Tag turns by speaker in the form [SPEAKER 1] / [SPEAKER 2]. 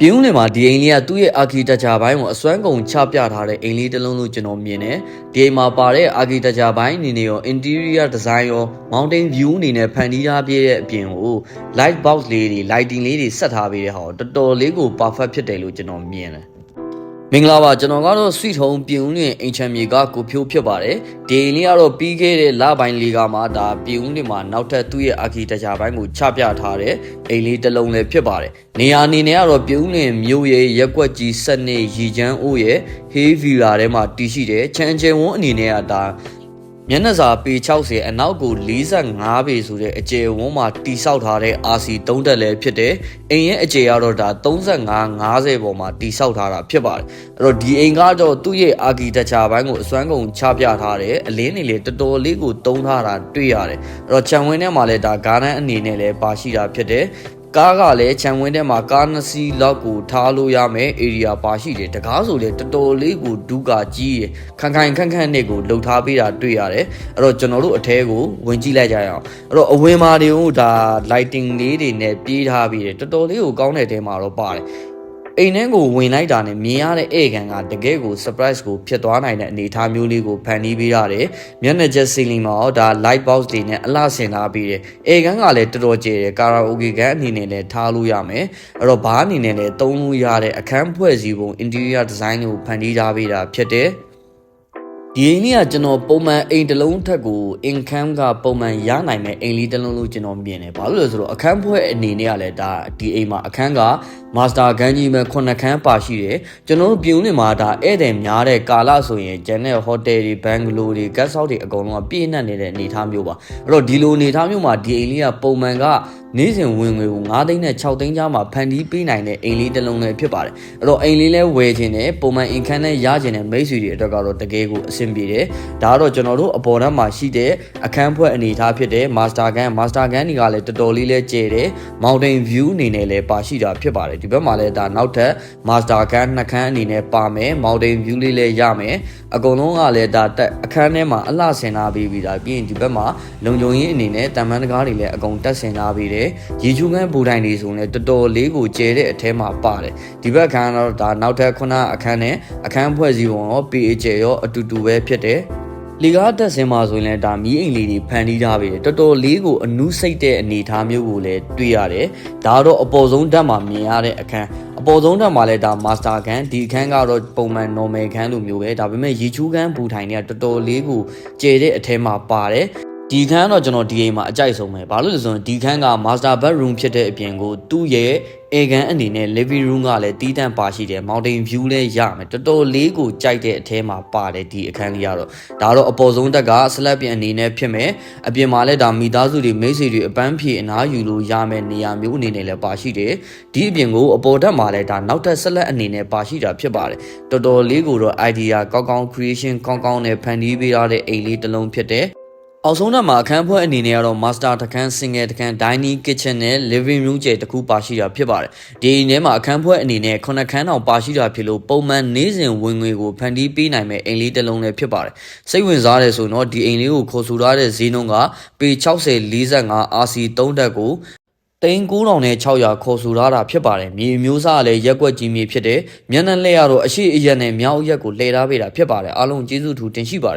[SPEAKER 1] ပြင်းဦးနေမှာဒီအိမ်လေးကသူ့ရဲ့ architecture ဘိုင်းကိုအစွမ်းကုန်ချပြထားတဲ့အိမ်လေးတစ်လုံးလို့ကျွန်တော်မြင်တယ်ဒီအိမ်မှာပါတဲ့ architecture ဘိုင်းအနေနဲ့ရော interior design ရော mountain view အနေနဲ့ဖန်တီးထားပြည့်တဲ့အပြင်ကို light box လေးတွေ lighting လေးတွေဆက်ထားပေးတဲ့ဟာကိုတော်တော်လေးကို perfect ဖြစ်တယ်လို့ကျွန်တော်မြင်တယ် မင်္ဂလာပါကျွန်တော်ကတော့ sweet home ပြင်ဦးလွင်အိမ်ချမ်းမြေကကိုဖြိုးဖြစ်ပါတယ်ဒီအိမ်လေးကတော့ပြီးခဲ့တဲ့လပိုင်းလေးကမှဒါပြင်ဦးလွင်မှာနောက်ထပ်သူ့ရဲ့ architecture ဘိုင်းကိုချပြထားတဲ့အိမ်လေးတစ်လုံးလည်းဖြစ်ပါတယ်နေရာအနေနဲ့ကတော့ပြင်ဦးလွင်မြို့ရဲ့ရက်ကွက်ကြီးစက်နေရီချမ်းအိုးရဲ့ hay villa ထဲမှာတည်ရှိတယ်ချမ်းချင်ဝန်းအနေနဲ့ကဒါ မျက်နှာစာပေ60အနောက်ကို45ပေဆိုတဲ့အကျယ်ဝန်းမှာတိဆောက်ထားတဲ့ RC 3တက်လည်းဖြစ်တယ်။အိမ်ရဲ့အကျယ်ကတော့ဒါ35 50ပေါ်မှာတိဆောက်ထားတာဖြစ်ပါတယ်။အဲ့တော့ဒီအိမ်ကတော့သူ့ရဲ့ architecture ဘိုင်းကိုအစွမ်းကုန်ချပြထားတယ်။အလင်းနေလေတော်တော်လေးကိုတုံးထားတာတွေ့ရတယ်။အဲ့တော့ခြံဝင်းထဲမှာလည်းဒါဂါးနန်းအနေနဲ့လည်းပါရှိတာဖြစ်တယ်။ ကားကလည်းခြံဝင်းထဲမှာကားနှစ်စီးလောက်ကိုထားလို့ရမယ် area ပါရှိတယ်တကားဆိုလည်းတော်တော်လေးကိုဒုကာကြီးရယ်ခိုင်ခိုင်ခန့်ခန့်နဲ့ကိုလှုပ်ထားပေးတာတွေ့ရတယ်အဲ့တော့ကျွန်တော်တို့အထဲကိုဝင်ကြည့်လိုက်ကြရအောင်အဲ့တော့အဝင်မာတွေကိုဒါ lighting လေးတွေနဲ့ပြေးထားပြီးတယ်တော်တော်လေးကိုကောင်းတဲ့တဲမှာတော့ပါတယ် အိမ်ထဲကိုဝင်လိုက်တာနဲ့မြင်ရတဲ့ဧကန်ကတကယ်ကို surprise ကိုဖြစ်သွားနိုင်တဲ့အနေအထားမျိုးလေးကိုဖန်တီးပေးရတယ်။မျက်နှာချက် ceiling မှာတော့ဒါ light box တွေနဲ့အလှဆင်ထားပေးတယ်။ဧကန်ကလည်းတော်တော်ကျယ်တယ်ကာရာအိုကေကန်အနေနဲ့လည်းထားလို့ရမယ်။အဲ့တော့ဘာအနေနဲ့လည်းသုံးလို့ရတဲ့အခန်းဖွဲ့စည်းပုံ interior design ကိုဖန်တီးထားပေးတာဖြစ်တယ်။ဒီအိမ်လေးကကျွန်တော်ပုံမှန်အိမ်တစ်လုံးထက်ကို income ကပုံမှန်ရနိုင်မဲ့အိမ်လေးတစ်လုံးလို့ကျွန်တော်မြင်တယ်။ဘာလို့လဲဆိုတော့အခန်းဖွဲ့အနေနဲ့ကလည်းဒါဒီအိမ်မှာအခန်းက master ခန်းကြီးမဲ့ခုနှစ်ခန်းပါရှိတယ်။ကျွန်တော်တို့ပြည်ဦးနေမှာဒါဧည့်သည်များတဲ့ကာလဆိုရင်ဂျန်တဲ့ဟိုတယ်တွေဘန်ဂလိုတွေဂတ်ဆောက်တွေအကုန်လုံးကပြည့်နှက်နေတဲ့အနေအထားမျိုးပါ။အဲ့တော့ဒီလိုအနေအထားမျိုးမှာဒီအိမ်လေးကပုံမှန်ကနေ့စဉ်ဝင်ငွေကို9သိန်းနဲ့6သိန်းကြားမှာဖန်တီးပေးနိုင်တဲ့အိမ်လေးတစ်လုံးလည်းဖြစ်ပါတယ်။အဲ့တော့အိမ်လေးလဲဝယ်ခြင်းနဲ့ပုံမှန် income နဲ့ရခြင်းနဲ့မိတ်ဆွေတွေအတွက်ကတော့တကယ်ကိုအဆင်ပြေတယ်။ဒါကတော့ကျွန်တော်တို့အပေါ်ထပ်မှာရှိတဲ့အခန်းဖွဲ့အနေအထားဖြစ်တဲ့ master gun master gun တွေကလည်းတော်တော်လေးလဲကျယ်တယ်။ mountain view အနေနဲ့လည်းပါရှိတာဖြစ်ပါတယ်။ဒီဘက်မှာလည်းဒါနောက်ထပ် master gun နှစ်ခန်းအနေနဲ့ပါမယ်။ mountain view လေးလည်းရမယ်။အကုန်လုံးကလည်းဒါတက်အခန်းထဲမှာအလှဆင်ထားပြီးပြီဒါပြီးရင်ဒီဘက်မှာလုံခြုံရေးအနေနဲ့တံမန်တကားတွေလည်းအကုန်တက်ဆင်ထားပြီးတယ်။ရေချူခန်းဘူတိုင်းတွေဆိုရင်လည်းတော်တော်လေးကိုကျဲတဲ့အထဲမှာပါတယ်။ဒီဘက်ခန်းတော့ဒါနောက်ထပ်ခုနအခန်းနဲ့အခန်းဖွဲ့စည်းပုံရော PH ရောအတူတူပဲဖြစ်တယ်။ လီကားတက်စင်မှာဆိုရင်လည်းဒါမီးအိမ်လေးတွေဖန်တီးထားပြီတော်တော်လေးကိုအနုစိတ်တဲ့အနေအထားမျိုးကိုလည်းတွေ့ရတယ်ဒါတော့အပေါ်ဆုံးဓာတ်မှာမြင်ရတဲ့အခန်းအပေါ်ဆုံးဓာတ်မှာလည်းဒါမာစတာခန်းဒီအခန်းကတော့ပုံမှန် normal ခန်းလိုမျိုးပဲဒါပေမဲ့ရေချူးခန်းဘူထိုင်တွေကတော်တော်လေးကိုကျယ်တဲ့အထဲမှာပါတယ် ဒီခန်းတော့ကျွန်တော်ဒီအိမ်မှာအကြိုက်ဆုံးပဲဘာလို့လဲဆိုရင်ဒီခန်းက master bedroom ဖြစ်တဲ့အပြင်ကိုသူ့ရဲ့အေကန်အနေနဲ့ living room ကလည်းတီးတန့်ပါရှိတယ် mountain view လည်းရမယ်တော်တော်လေးကိုကြိုက်တဲ့အထဲမှာပါတယ်ဒီအခန်းလေးကတော့ဒါတော့အပေါ်ဆုံးတက်က slab ပြန်အနေနဲ့ဖြစ်မယ်အပြင်မှာလည်းဒါမိသားစုတွေမိတ်ဆွေတွေအပန်းဖြေအနားယူလို့ရမယ်နေရာမျိုးအနေနဲ့လည်းပါရှိတယ်ဒီအပြင်ကိုအပေါ်တက်မှာလည်းဒါနောက်ထပ် slab အနေနဲ့ပါရှိတာဖြစ်ပါတယ်တော်တော်လေးကိုတော့ idea ကောင်းကောင်း creation ကောင်းကောင်းနဲ့ဖန်တီးပေးရတဲ့အိမ်လေးတစ်လုံးဖြစ်တယ် အောက်ဆုံးတက်မှာအခန်းဖွဲ့အနေနဲ့ကတော့ master တခန်း single တခန်း dining kitchen နဲ့ living room ကျယ်တစ်ခုပါရှိတာဖြစ်ပါတယ်။ဒီအိမ်ထဲမှာအခန်းဖွဲ့အနေနဲ့ခုနှစ်ခန်းတောင်ပါရှိတာဖြစ်လို့ပုံမှန်နေ့စဉ်ဝင်ငွေကိုဖန်တီးပေးနိုင်မဲ့အိမ်လေးတစ်လုံးလည်းဖြစ်ပါတယ်။စိတ်ဝင်စားတယ်ဆိုတော့ဒီအိမ်လေးကိုခေါ်ဆိုထားတဲ့ဈေးနှုန်းကပေ60 45 RC 3တက်ကိုတိန်9000နဲ့600ခေါ်ဆိုထားတာဖြစ်ပါတယ်မြေမျိုးစားကလည်းရက်ွက်ကြီးမြေဖြစ်တယ်မျက်နှာလှည့်ရတော့အရှိအရက်နဲ့မြောက်ရက်ကိုလှည့်ထားပေးတာဖြစ်ပါတယ်အားလုံးကျေးဇူးထူတင်ရှိပါတယ်